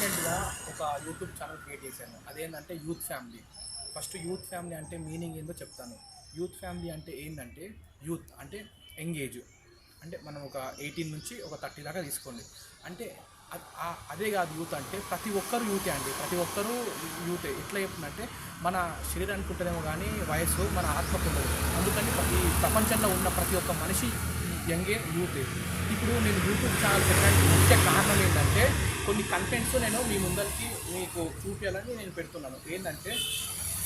రీసెంట్గా ఒక YouTube channel create చేశాను. అదేంటంటే youth family. First youth family అంటే మీనింగ్ ఏందో చెప్తాను. యూత్ ఫ్యామిలీ అంటే ఏంటంటే యూత్ అంటే ఎంగేజ్. అంటే మనం ఒక ఎయిటీన్ నుంచి ఒక థర్టీ దాకా తీసుకోండి. అంటే అదే కాదు యూత్ అంటే ప్రతి ఒక్కరు యూతే అండి. ప్రతి ఒక్కరు యూతే. ఎట్లా చెప్తుందంటే మన శరీరానికి ఉంటుందేమో కానీ వయసు మన ఆత్మకు ఉండదు. అందుకని ప్రతి ప్రపంచంలో ఉన్న ప్రతి ఒక్క మనిషి యంగే యూత్. ఇప్పుడు నేను యూట్యూబ్ ఛానల్ పెట్టడానికి ముఖ్య కారణం ఏంటంటే కొన్ని కంటెంట్స్ నేను మీ ముందరికి మీకు చూపించాలని నేను పెడుతున్నాను. ఏంటంటే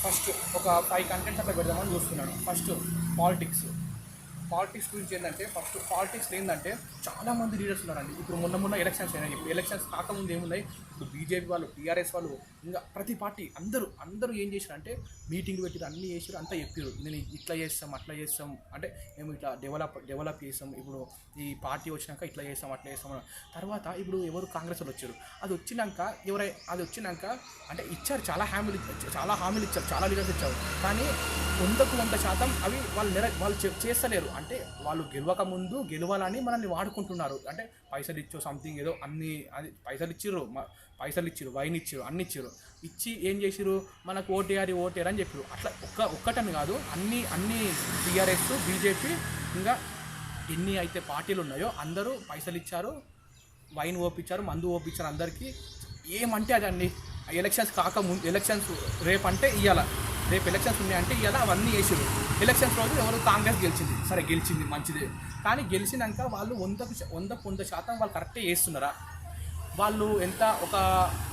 ఫస్ట్ ఒక ఫైవ్ కంటెంట్స్ అక్కడ పెడదామని చూస్తున్నాను. ఫస్ట్ పాలిటిక్స్ పాలిటిక్స్ గురించి ఏంటంటే ఫస్ట్ పాలిటిక్స్ ఏంటంటే చాలామంది లీడర్స్ ఉన్నారండి. ఇప్పుడు మొన్న మొన్న ఎలక్షన్స్ అయినాయి. ఎలక్షన్స్ కాకముందు ఏమున్నాయి? ఇప్పుడు బీజేపీ వాళ్ళు టీఆర్ఎస్ వాళ్ళు ఇంకా ప్రతి పార్టీ అందరూ అందరూ ఏం చేశారు అంటే మీటింగ్ పెట్టారు అన్నీ చేశారు అంతా చెప్పారు నేను ఇట్లా చేస్తాం అట్లా చేస్తాం అంటే మేము ఇట్లా డెవలప్ డెవలప్ చేస్తాం. ఇప్పుడు ఈ పార్టీ వచ్చినాక ఇట్లా చేస్తాం అట్లా చేస్తాం తర్వాత ఇప్పుడు ఎవరు కాంగ్రెస్ వాళ్ళు వచ్చారు? అది వచ్చినాక ఎవరై అది వచ్చినాక అంటే ఇచ్చారు చాలా హామీలు ఇచ్చారు చాలా హామీలు ఇచ్చారు చాలా లీడర్స్ ఇచ్చారు. కానీ వందకు వంద శాతం అవి వాళ్ళు నెర వాళ్ళు చేస్తలేరు. అంటే వాళ్ళు గెలవక ముందు గెలవాలని మనల్ని వాడుకుంటున్నారు. అంటే పైసలు ఇచ్చో సంథింగ్ ఏదో అన్ని అది పైసలు ఇచ్చిర్రు. పైసలు ఇచ్చిర్రు వైన్ ఇచ్చారు అన్ని ఇచ్చారు ఇచ్చి ఏం చేసిర్రు? మనకు ఓటేయాలి ఓటేయాలి అని చెప్పారు అట్లా ఒక్క ఒక్కటని కాదు అన్ని అన్ని టీఆర్ఎస్ బీజేపీ ఇంకా ఎన్ని అయితే పార్టీలు ఉన్నాయో అందరూ పైసలు ఇచ్చారు వైన్ ఓపించారు మందు ఓపించారు అందరికీ. ఏమంటే అదండి ఎలక్షన్స్ కాకముందు ఎలక్షన్స్ రేపు అంటే ఇవాళ రేపు ఎలక్షన్స్ ఉన్నాయంటే ఇవాళ అవన్నీ వేసారు ఎలక్షన్స్ రోజు ఎవరు కాంగ్రెస్ గెలిచింది? సరే గెలిచింది మంచిదే. కానీ గెలిచినాక వాళ్ళు వందకు శా- వందకు వంద శాతం వాళ్ళు కరెక్టే చేస్తున్నారా? వాళ్ళు ఎంత ఒక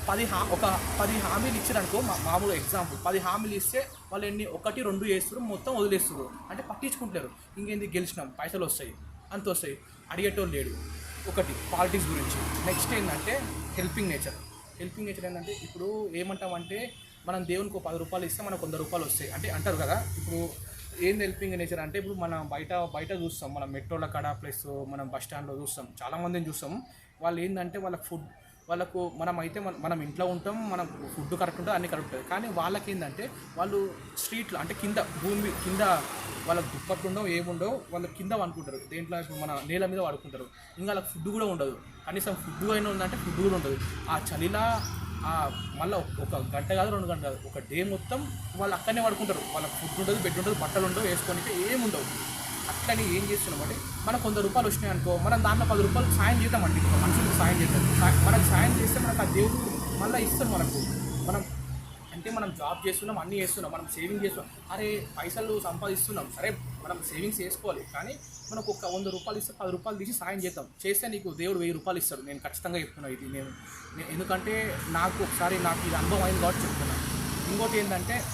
పది హా ఒక పది హామీలు ఇచ్చారనుకో మా మామూలు ఎగ్జాంపుల్ పది హామీలు ఇస్తే వాళ్ళు ఎన్ని ఒకటి రెండు వేస్తారు మొత్తం వదిలేస్తారు అంటే పట్టించుకుంటారు ఇంకేంది గెలిచినాం పైసలు వస్తాయి అంత వస్తాయి. అడిగేటోళ్ళు లేడు. ఒకటి పాలిటిక్స్ గురించి. నెక్స్ట్ ఏంటంటే హెల్పింగ్ నేచర్ హెల్పింగ్ నేచర్ ఏంటంటే ఇప్పుడు ఏమంటామంటే మనం దేవునికి ఒక పది రూపాయలు ఇస్తే మనకు వంద రూపాయలు వస్తాయి. అంటే అంటారు కదా ఇప్పుడు ఏం హెల్పింగ్ నేచర్ అంటే ఇప్పుడు మనం బయట బయట చూస్తాం. మనం మెట్రోల కాడ ప్లస్ మనం బస్ స్టాండ్లో చూస్తాం. చాలామందిని చూస్తాం. వాళ్ళు ఏంటంటే వాళ్ళ ఫుడ్ వాళ్ళకు మనం అయితే మన- మనం ఇంట్లో ఉంటాం మనం ఫుడ్ కరెక్ట్ ఉంటుంది అన్ని కరెక్ట్ ఉంటుంది కానీ వాళ్ళకి ఏంటంటే వాళ్ళు స్ట్రీట్లో అంటే కింద భూమి కింద వాళ్ళకి దుప్పట్లు ఉండవు ఏముండవు వాళ్ళు కింద అనుకుంటారు దేంట్లో ఇప్పుడు మన నేల మీద వాడుకుంటారు. ఇంకా వాళ్ళకి ఫుడ్ కూడా ఉండదు. కనీసం ఫుడ్ అయినా ఉందంటే ఫుడ్ కూడా ఉండదు. ఆ చలిలా ఆ మళ్ళీ ఒక గంట కాదు రెండు గంటలు కాదు ఒక డే మొత్తం వాళ్ళు అక్కడనే పడుకుంటారు వాళ్ళకి ఫుడ్ ఉండదు బెడ్ ఉండదు బట్టలు ఉండవు వేసుకొని ఏముండవు. అట్లని ఏం చేస్తున్నాం అంటే మనకు వంద రూపాయలు వచ్చినాయి అనుకో మనం దాంట్లో పది రూపాయలు సాయం చేద్దామండి ఒక మనుషులకు సాయం చేద్దాం. మనకు సాయం చేస్తే మనకు ఆ దేవుడు మళ్ళీ ఇస్తాం మనకు. మనం అంటే మనం జాబ్ చేస్తున్నాం అన్నీ చేస్తున్నాం మనం సేవింగ్ చేస్తున్నాం. అరే పైసలు సంపాదిస్తున్నాం. సరే మనం సేవింగ్స్ చేసుకోవాలి. కానీ మనకు ఒక వంద రూపాయలు ఇస్తే పది రూపాయలు తీసి సాయం చేద్దాం. చేస్తే నీకు దేవుడు వెయ్యి రూపాయలు ఇస్తాడు. నేను ఖచ్చితంగా చెప్తున్నాను ఇది. నేను నేను- ఎందుకంటే నాకు ఒకసారి నాకు ఇది అనుభవం అయింది కాబట్టి చెప్తున్నాను ఇంకోటి ఏంటంటే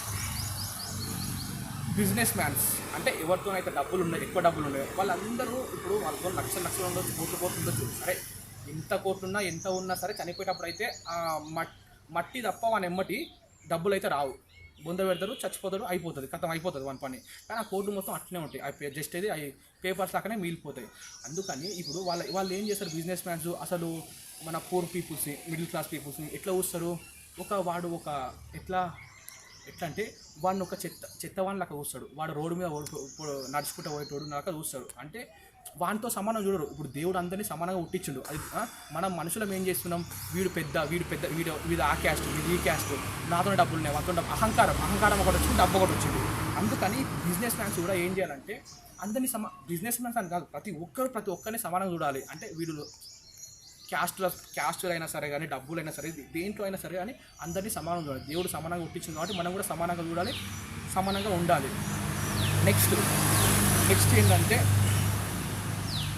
బిజినెస్ మ్యాన్స్ అంటే ఎవరితోనైతే డబ్బులు ఉన్నాయి ఎక్కువ డబ్బులు ఉన్నాయి వాళ్ళందరూ ఇప్పుడు వాళ్ళతో లక్షల లక్షలు ఉండొచ్చు కోట్లు కోట్లు ఉండొచ్చు. సరే ఎంత కోట్లున్నా ఎంత ఉన్నా సరే చనిపోయేటప్పుడు అయితే ఆ మట్టి తప్ప వాని ఎమ్మటి డబ్బులు అయితే రావు. బొంద పెడతారు చచ్చిపోతారు అయిపోతుంది కథం అయిపోతుంది వన్ పని. కానీ ఆ కోట్లు మొత్తం అట్లనే ఉంటాయి. అవి జస్ట్ ఇది అవి పేపర్స్ లాగానే మిగిలిపోతాయి. అందుకని ఇప్పుడు వాళ్ళ వాళ్ళు ఏం చేస్తారు బిజినెస్ మ్యాన్స్? అసలు మన పూర్ పీపుల్స్ని మిడిల్ క్లాస్ పీపుల్స్ని ఎట్లా చూస్తారు? ఒక వాడు ఒక ఎట్లా ఎట్లా అంటే వాడిని ఒక చెత్త చెత్తవాడిని లాగా చూస్తాడు. వాడు రోడ్డు మీద నడుచుకుంటూ పోయేటోడు లాగా చూస్తాడు. అంటే వానితో సమానం చూడరు. ఇప్పుడు దేవుడు అందరినీ సమానంగా పుట్టించుండు. అది మనం మనుషులం ఏం చేస్తున్నాం? వీడు పెద్ద వీడు పెద్ద వీడు వీడు ఆ క్యాస్ట్ వీడు ఈ క్యాస్ట్ నాతో డబ్బులు ఉన్నాయి వాళ్ళతో డబ్బు అహంకారం అహంకారం ఒకటి వచ్చింది డబ్బు ఒకటి వచ్చింది. అందుకని బిజినెస్ మ్యాన్స్ కూడా ఏం చేయాలంటే అందరినీ సమా బిజినెస్ మ్యాన్స్ అని కాదు ప్రతి ఒక్కరు ప్రతి ఒక్కరిని సమానంగా చూడాలి. అంటే వీడు క్యాస్ట్ క్యాస్ట్ అయినా సరే కానీ డబ్బులు సరే దేంట్లో అయినా సరే కానీ అందరినీ సమానంగా చూడాలి. దేవుడు సమానంగా పుట్టించింది కాబట్టి మనం కూడా సమానంగా చూడాలి సమానంగా ఉండాలి. నెక్స్ట్ నెక్స్ట్ ఏంటంటే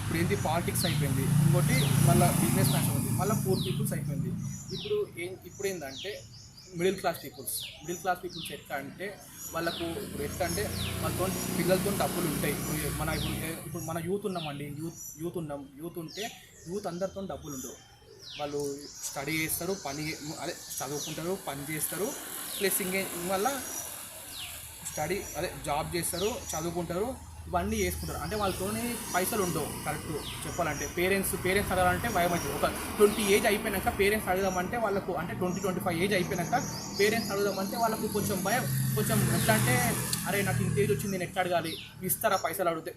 ఇప్పుడు ఏంటి పాలిటిక్స్ అయిపోయింది. ఇంకోటి మళ్ళీ బిజినెస్ మ్యాన్స్ ఉంది మళ్ళీ పూర్ పీపుల్స్ అయిపోయింది. ఇప్పుడు ఏం ఇప్పుడు ఏంటంటే middle class peoples. Middle class peoples ఎట్లా అంటే వాళ్ళకు ఇప్పుడు ఎట్లా అంటే వాళ్ళతో పిల్లలతో డబ్బులు ఉంటాయి. ఇప్పుడు మన ఇప్పుడు ఇప్పుడు మన యూత్ ఉన్నామండి. యూత్ యూత్ ఉన్నాం. యూత్ ఉంటే యూత్ అందరితో డబ్బులు ఉండవు. వాళ్ళు స్టడీ చేస్తారు పని అదే చదువుకుంటారు పని చేస్తారు. ప్లస్ ఇంకే వల్ల స్టడీ అదే జాబ్ చేస్తారు చదువుకుంటారు. ఇవన్నీ చేసుకుంటారు. అంటే వాళ్ళతోనే పైసలు ఉండవు కరెక్ట్ చెప్పాలంటే. పేరెంట్స్ పేరెంట్స్ అడగాలంటే భయం అవుతుంది. ఒక ట్వంటీ ఏజ్ అయిపోయినాక పేరెంట్స్ అడుగుదామంటే వాళ్ళకు అంటే ట్వంటీ ట్వంటీ ఫైవ్ ఏజ్ అయిపోయినాక పేరెంట్స్ అడుగుదామంటే వాళ్ళకు కొంచెం భయం. కొంచెం ఎట్లా అంటే అరే నాకు ఇంత ఏజ్ వచ్చింది నేను ఎట్లా అడగాలి? ఇస్తారా పైసలు అడిగితే?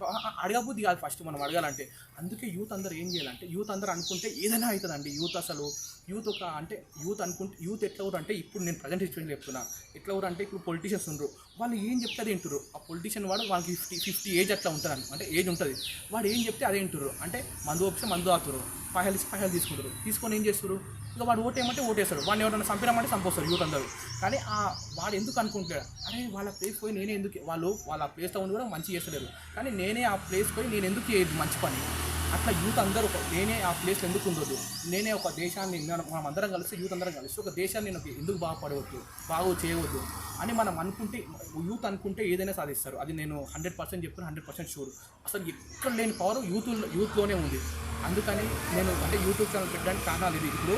అడగబుద్ది కాదు ఫస్ట్ మనం అడగాలంటే. అందుకే యూత్ అందరూ ఏం చేయాలంటే యూత్ అందరూ అనుకుంటే ఏదైనా అవుతుందండి. యూత్ అసలు యూత్ ఒక అంటే యూత్ అనుకుంటే యూత్ ఎట్లా ఊరు అంటే ఇప్పుడు నేను ప్రజెంట్ సిచ్యువేషన్ చెప్తున్నా. ఎట్లా ఊరు అంటే ఇప్పుడు పొలిటీషియన్స్ ఉండరు. వాళ్ళు ఏం చెప్తే అదే వింటారు ఆ పొలిటీషియన్ వాడు వాళ్ళకి ఫిఫ్టీ ఫిఫ్టీ ఏజ్ అట్లా ఉంటారు అంటే ఏజ్ ఉంటుంది. వాడు ఏం చెప్తే అదే వింటారు అంటే మందు వస్తే మందు ఆతురు పహాలు ఇచ్చి పహాలు తీసుకుంటారు తీసుకొని ఏం చేస్తారు ఇక వాడు ఓటేమంటే ఓటేస్తారు వాడిని ఎవరైనా చంపినామంటే చంపొస్తారు యూత్ అందరూ. కానీ ఆ వాడు ఎందుకు అనుకుంటాడు అరే వాళ్ళ ప్లేస్ పోయి నేనే ఎందుకు వాళ్ళు వాళ్ళ ప్లేస్లో ఉండి కూడా మంచి చేస్తలేరు. కానీ నేనే ఆ ప్లేస్ పోయి నేను ఎందుకు చేయదు మంచి పని. అట్లా యూత్ అందరూ ఒక నేనే ఆ ప్లేస్ ఎందుకు ఉండదు నేనే ఒక దేశాన్ని మనం మనం అందరం కలిసి యూత్ అందరం కలిసి ఒక దేశాన్ని నేను ఎందుకు బాగుపడవద్దు బాగు చేయవద్దు అని మనం అనుకుంటే యూత్ అనుకుంటే ఏదైనా సాధిస్తారు. అది నేను హండ్రెడ్ పర్సెంట్ చెప్తున్నా హండ్రెడ్ పర్సెంట్ షూర్ అసలు ఎక్కడ లేని పవర్ యూత్ యూత్లోనే ఉంది. అందుకని నేను అంటే యూట్యూబ్ ఛానల్ పెట్టడానికి కారణాలు ఇది ఇప్పుడు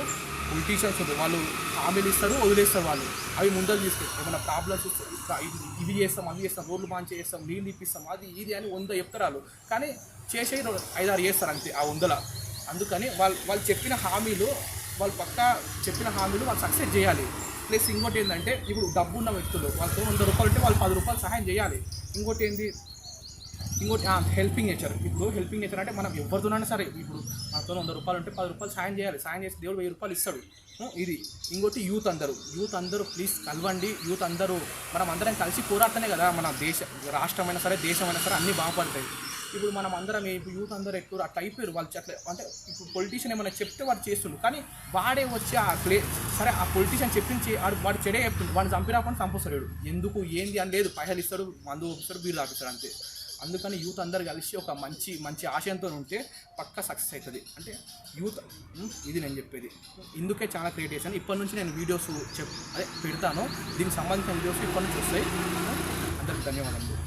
పొలిటీషియన్స్ ఉంది వాళ్ళు హామీలు ఇస్తారు వదిలేస్తారు వాళ్ళు. అవి ముందరు తీసుకెళ్ళి ఏమైనా ప్రాబ్లమ్స్ ఇవి చేస్తాం అవి చేస్తాం రోడ్లు బాగా చేస్తాం నీళ్ళు ఇప్పిస్తాం అది ఇది అని వంద చెప్తారు వాళ్ళు కానీ చేసే ఐదారు చేస్తారు అంతే ఆ వందల. అందుకని వాళ్ళు వాళ్ళు చెప్పిన హామీలు వాళ్ళు పక్క చెప్పిన హామీలు వాళ్ళు సక్సెస్ చేయాలి. ప్లస్ ఇంకోటి ఏంటంటే ఇప్పుడు డబ్బు ఉన్న వ్యక్తులు వాళ్ళతో వంద రూపాయలు ఉంటే వాళ్ళు పది రూపాయలు సహాయం చేయాలి. ఇంకోటి ఏంటి? ఇంకోటి హెల్పింగ్ నేచర్ ఇప్పుడు హెల్పింగ్ నేచర్ అంటే మనం ఎవరితోనైనా సరే ఇప్పుడు మనతో వంద రూపాయలు ఉంటే పది రూపాయలు సాయం చేయాలి. సాయం చేసి దేవుడు వెయ్యి రూపాయలు ఇస్తాడు. ఇది. ఇంకోటి యూత్ అందరూ. యూత్ అందరూ ప్లీజ్ కలవండి. యూత్ అందరూ మనం అందరం కలిసి పోరాడుతూనే కదా. మన దేశ రాష్ట్రమైనా సరే దేశమైనా సరే అన్నీ బాగుపడతాయి. ఇప్పుడు మనం అందరం ఇప్పుడు యూత్ అందరూ ఎక్కువ అట్లా అయిపోయారు. వాళ్ళు అట్లా అంటే ఇప్పుడు పొలిటీషియన్ ఏమైనా చెప్తే వాడు చేస్తుండ్రు కానీ వాడే వచ్చి ఆ ప్లే సరే ఆ పొలిటీషియన్ చెప్పించి వాడు వాడు చెడే చెప్తుండ్రు వాడిని చంపినప్పుడు చంపొస్తాడు. ఎందుకు? ఏంది అని లేదు. పైసలు ఇస్తాడు మందు పంపిస్తాడు బీరు తాపిస్తాడు అంతే. అందుకని యూత్ అందరు కలిసి ఒక మంచి మంచి ఆశయంతో ఉంటే పక్కా సక్సెస్ అవుతుంది అంటే యూత్ ఇది నేను చెప్పేది. ఇందుకే చాలా క్రియేట్ చేశాను ఇప్పటి నుంచి నేను వీడియోస్ చెప్ అదే పెడతాను. దీనికి సంబంధించిన వీడియోస్ ఇప్పటి నుంచి వస్తాయి. అందరికి ధన్యవాదాలు